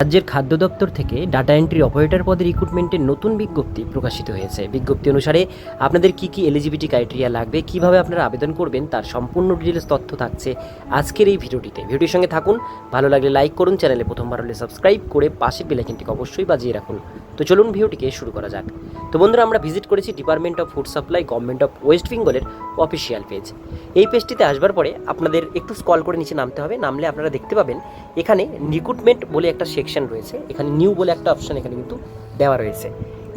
রাজ্যের খাদ্য দপ্তর থেকে ডাটা এন্ট্রি অপারেটর পদে রিক্রুটমেন্টের নতুন বিজ্ঞপ্তি প্রকাশিত হয়েছে। বিজ্ঞপ্তি অনুসারে আপনাদের কি কি এলিজিবিলিটি ক্রাইটেরিয়া লাগবে, কীভাবে আপনারা আবেদন করবেন, তার সম্পূর্ণ ডিটেলস তথ্য থাকছে আজকের এই ভিডিওটিতে। ভিডিওর সঙ্গে থাকুন, ভালো লাগলে লাইক করুন চ্যানেলে প্রথমবার হলে সাবস্ক্রাইব করে পাশের বেলাইকিনটিকে অবশ্যই বাজিয়ে রাখুন। তো চলুন ভিডিওটিকে শুরু করা যাক। তো বন্ধুরা, আমরা ভিজিট করেছি department of food supply government of west বেঙ্গলের অফিসিয়াল পেজ এই পেজটিতে আসবার পরে আপনাদের একটু স্কল করে নিচে নামতে হবে, নামলে আপনারা দেখতে পাবেন এখানে রিক্রুটমেন্ট বলে একটা সেকশন রয়েছে। এখানে নিউ বলে একটা অপশন এখানে কিন্তু দেওয়া রয়েছে।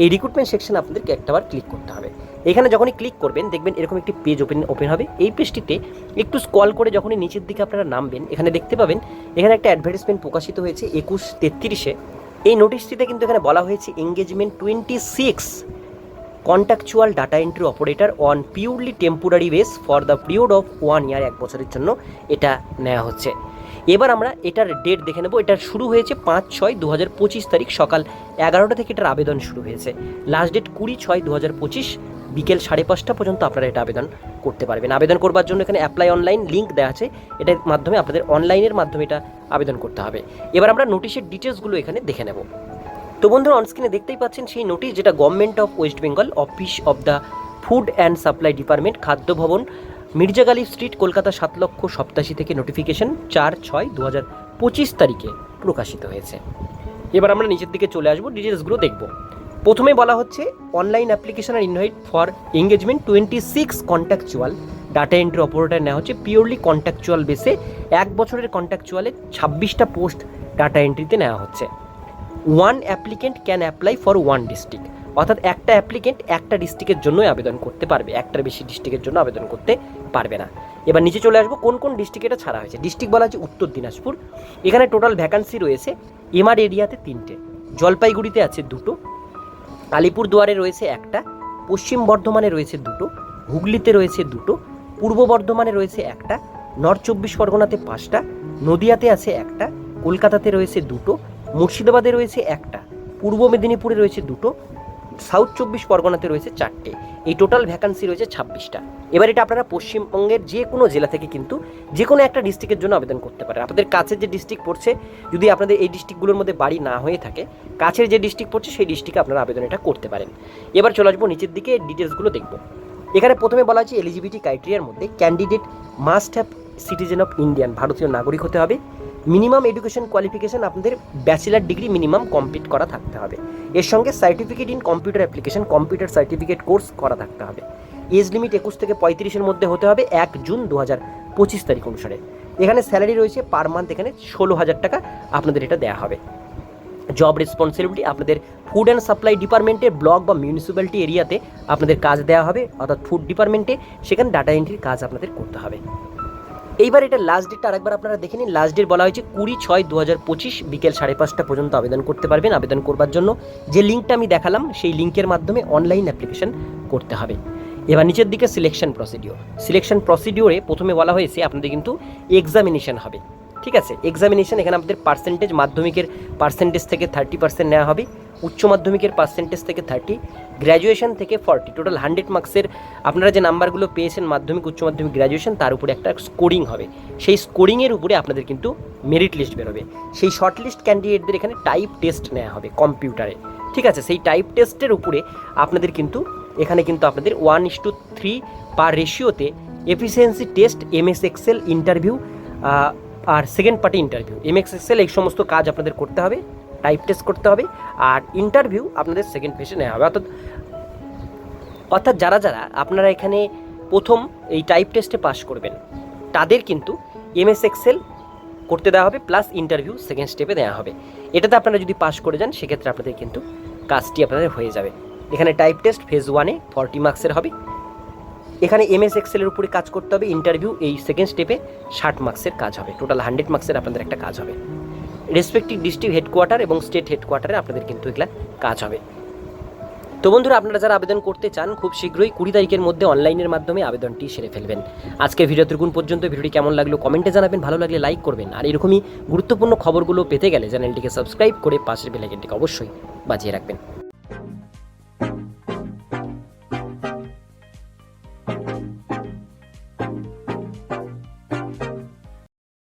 এই রিক্রুটমেন্ট সেকশন আপনাদেরকে একটাবার ক্লিক করতে হবে। এখানে যখনই ক্লিক করবেন, দেখবেন এরকম একটি পেজ ওপেন ওপেন হবে। এই পেজটিতে একটু স্কল করে যখনই নিচের দিকে আপনারা নামবেন, এখানে দেখতে পাবেন, এখানে একটা অ্যাডভার্টাইজমেন্ট প্রকাশিত হয়েছে একুশ তেত্রিশে। এই নোটিশটিতে কিন্তু এখানে বলা হয়েছে engagement twenty six contractual data entry operator on purely temporary base for the period of one year এক বছরের জন্য এটা নেওয়া হচ্ছে। এবার আমরা এটার ডেট দেখে নেব। এটা শুরু হয়েছে পাঁচ ছয় দু হাজার পঁচিশ তারিখ সকাল এগারোটা থেকে এটার আবেদন শুরু হয়েছে। লাস্ট ডেট কুড়ি ছয় দু হাজার পঁচিশ বিকেল সাড়ে পাঁচটা পর্যন্ত আপনারা এটা আবেদন করতে পারবেন। আবেদন করবার জন্য এখানে অ্যাপ্লাই অনলাইন লিঙ্ক দেওয়া আছে। এটার মাধ্যমে আপনাদের অনলাইনের মাধ্যমে এটা আবেদন করতে হবে। এবার আমরা নোটিশের ডিটেলসগুলো এখানে দেখে নেব। তো বন্ধুরা অনস্ক্রিনে দেখতেই পাচ্ছেন সেই নোটিশ যেটা government of west Bengal office of the food and supply department খাদ্য ভবন মির্জাগালি স্ট্রিট কলকাতা সাত লক্ষ সপ্তাশি থেকে নোটিফিকেশন চার ছয় দু হাজার পঁচিশ তারিখে প্রকাশিত হয়েছে। এবার আমরা নিচের দিকে চলে আসব ডিটেলসগুলো দেখব। প্রথমে বলা হচ্ছে online application R invite for engagement twenty six contractual data entry operator নেওয়া হচ্ছে পিওরলি কন্ট্যাকচুয়াল বেসে এক বছরের কন্ট্যাকচুয়ালে ছাব্বিশটা পোস্ট ডাটা এন্ট্রিতে নেওয়া হচ্ছে। One applicant can apply for one district অর্থাৎ একটা অ্যাপ্লিকেন্ট একটা ডিস্ট্রিক্টের জন্যই আবেদন করতে পারবে। একটার বেশি ডিস্ট্রিক্টের জন্য আবেদন করতে পারবে না। এবার নিচে চলে আসব, কোন কোন ডিস্ট্রিক্ট এটা ছাড়া হয়েছে? ডিস্ট্রিক্ট বলা হচ্ছে উত্তর দিনাজপুর। এখানে টোটাল ভ্যাকান্সি রয়েছে এমআর এরিয়াতে তিনটে। জলপাইগুড়িতে আছে দুটো। আলিপুরদুয়ারে রয়েছে একটা। পশ্চিম বর্ধমানে রয়েছে দুটো। হুগলিতে রয়েছে দুটো। পূর্ব বর্ধমানে রয়েছে একটা। নর্থ চব্বিশ পরগনাতে পাঁচটা। নদিয়াতে আছে একটা। কলকাতাতে রয়েছে দুটো। মুর্শিদাবাদে রয়েছে একটা, পূর্ব মেদিনীপুরে রয়েছে দুটো সাউথ চব্বিশ পরগনাতে রয়েছে চারটে, এই টোটাল ভ্যাকান্সি রয়েছে ছাব্বিশটা। এবার এটা আপনারা পশ্চিমবঙ্গের যে কোনো জেলা থেকে কিন্তু যে কোনো একটা ডিস্ট্রিক্টের জন্য আবেদন করতে পারেন। আপনাদের কাছের যে ডিস্ট্রিক্ট পড়ছে, যদি আপনাদের এই ডিস্ট্রিক্টগুলোর মধ্যে বাড়ি না হয়ে থাকে, কাছের যে ডিস্ট্রিক্ট পড়ছে, সেই ডিস্ট্রিক্টে আপনারা আবেদন এটা করতে পারেন। এবার চলে আসব নিচের দিকে ডিটেলসগুলো দেখব। এখানে প্রথমে বলা হচ্ছে এলিজিবিলিটি ক্রাইটেরিয়ার মধ্যে candidate must have citizen of Indian ভারতীয় নাগরিক হতে হবে। মিনিমাম এডুকেশন কোয়ালিফিকেশান আপনাদের ব্যাচেলার ডিগ্রি মিনিমাম কমপ্লিট করা থাকতে হবে। এর সঙ্গে certificate in computer application, computer certificate course করা থাকতে হবে। এজ লিমিট একুশ থেকে পঁয়ত্রিশের মধ্যে হতে হবে এক জুন দু হাজার পঁচিশ তারিখ অনুসারে। এখানে স্যালারি রয়েছে পার মান্থ এখানে ষোলো হাজার টাকা আপনাদের এটা দেওয়া হবে। জব রেসপন্সিবিলিটি আপনাদের ফুড অ্যান্ড সাপ্লাই ডিপার্টমেন্টে, ব্লক বা মিউনিসিপ্যালিটি এরিয়াতে আপনাদের কাজ দেওয়া হবে, অর্থাৎ ফুড ডিপার্টমেন্টে। সেখানে ডাটা এন্ট্রির কাজ আপনাদের করতে হবে। এইবার এটা লাস্ট ডেটটা আরেকবার আপনারা দেখে নিন। লাস্ট ডেট বলা হয়েছে কুড়ি ছয় দু হাজার পঁচিশ বিকেল সাড়ে পাঁচটা পর্যন্ত আবেদন করতে পারবেন। আবেদন করবার জন্য যে লিঙ্কটা আমি দেখালাম, সেই লিঙ্কের মাধ্যমে অনলাইন অ্যাপ্লিকেশন করতে হবে। এবার নিচের দিকে সিলেকশন প্রসিডিওর সিলেকশন প্রসিডিওরে প্রথমে বলা হয়েছে, আপনাদের কিন্তু এক্সামিনেশন হবে। ঠিক আছে? এক্সামিনেশন এখানে আমাদের পার্সেন্টেজ মাধ্যমিকের পার্সেন্টেজ থেকে থার্টি পার্সেন্ট নেওয়া হবে। উচ্চ মাধ্যমিকের পার্সেন্টেজ থেকে থার্টি গ্র্যাজুয়েশন থেকে ফর্টি টোটাল হান্ড্রেড মার্কসের আপনারা যে নাম্বারগুলো পেয়েছেন মাধ্যমিক, উচ্চ মাধ্যমিক গ্র্যাজুয়েশন তার উপরে একটা স্কোরিং হবে। সেই স্কোরিংয়ের উপরে আপনাদের কিন্তু মেরিট লিস্ট বেরোবে। সেই শর্ট লিস্ট ক্যান্ডিডেটদের এখানে টাইপ টেস্ট নেওয়া হবে কম্পিউটারে ঠিক আছে? সেই টাইপ টেস্টের উপরে আপনাদের কিন্তু, এখানে কিন্তু আপনাদের one is to three per রেশিওতে efficiency test MS Excel interview R second party interview MS Excel এই সমস্ত কাজ আপনাদের করতে হবে। টাইপ টেস্ট করতে হবে আর ইন্টারভিউ আপনাদের সেকেন্ড ফেসে নেওয়া হবে। অর্থাৎ অর্থাৎ যারা যারা আপনারা এখানে প্রথম এই টাইপ টেস্টে পাশ করবেন, তাদের কিন্তু এমএস এক্সেল করতে দেওয়া হবে প্লাস ইন্টারভিউ সেকেন্ড স্টেপে দেওয়া হবে। এটাতে আপনারা যদি পাশ করে যান, সেক্ষেত্রে আপনাদের কিন্তু কাজটি আপনাদের হয়ে যাবে। এখানে টাইপ টেস্ট ফেজ ওয়ানে ফর্টি মার্কসের হবে। এখানে এমএস এক্সেলের উপরে কাজ করতে হবে ইন্টারভিউ এই সেকেন্ড স্টেপে ষাট মার্কসের কাজ হবে। টোটাল হান্ড্রেড মার্কসের আপনাদের একটা কাজ হবে। রেসপেক্টিভ ডিস্ট্রিক্ট হেডকোয়ার্টার এবং স্টেট হেডকোয়ার্টারে আপনাদের কিন্তু এগুলো কাজ হবে। তো বন্ধুরা, আপনারা যারা আবেদন করতে চান, খুব শীঘ্রই কুড়ি তারিখের মধ্যে অনলাইনের মাধ্যমে আবেদনটি সেরে ফেলবেন। আজকের ভিডিও ত্রিগুণ পর্যন্ত ভিডিওটি কেমন লাগল কমেন্টে জানাবেন, ভালো লাগলে লাইক করবেন। আর এরকমই গুরুত্বপূর্ণ খবরগুলো পেতে গেলে চ্যানেলটিকে সাবস্ক্রাইব করে পাশের বেলাইকেনটিকে অবশ্যই বাজিয়ে রাখবেন।